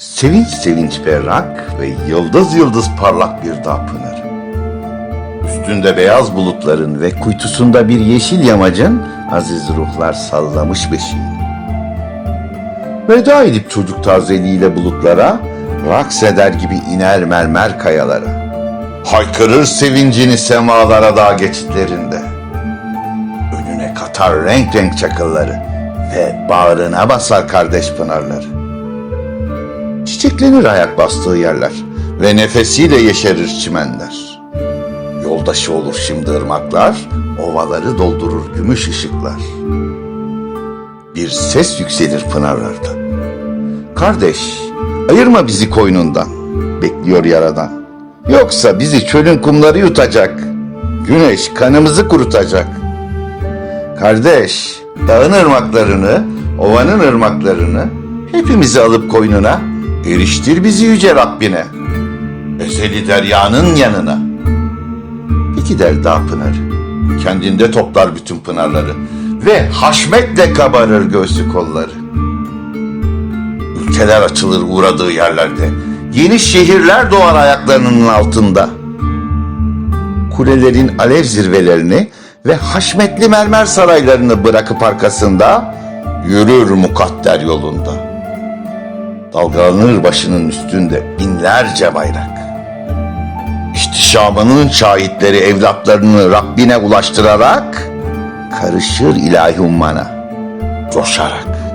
Sevinç sevinç berrak ve yıldız yıldız parlak bir dağ pınarı. Üstünde beyaz bulutların ve kuytusunda bir yeşil yamacın aziz ruhlar sallamış beşiğini. Veda edip çocuk tazeliğiyle bulutlara, raks eder gibi iner mermer kayalara. Haykırır sevincini semalara dağ geçitlerinde. Önüne katar renk renk çakılları ve bağrına basar kardeş pınarları. Çiçeklenir ayak bastığı yerler ve nefesiyle yeşerir çimenler. Yoldaşı olur şimdi ırmaklar, ovaları doldurur gümüş ışıklar. Bir ses yükselir pınarlardan. Kardeş, ayırma bizi koynundan, bekliyor yaradan. Yoksa bizi çölün kumları yutacak. Güneş kanımızı kurutacak. Kardeş, dağın ırmaklarını, ovanın ırmaklarını hepimizi alıp koynuna, eriştir bizi yüce Rabbine. Ezeli deryanın yanına. Peki der dağ pınarı. Kendinde toplar bütün pınarları ve haşmetle kabarır göğsü kolları. Ülkeler açılır uğradığı yerlerde. Yeni şehirler doğar ayaklarının altında. Kulelerin alev zirvelerini ve haşmetli mermer saraylarını bırakıp arkasında yürür mukadder yolunda. Dalgalanır başının üstünde binlerce bayrak. İhtişamının şahitleri evlatlarını Rabbine ulaştırarak karışır ilahi ummana coşarak.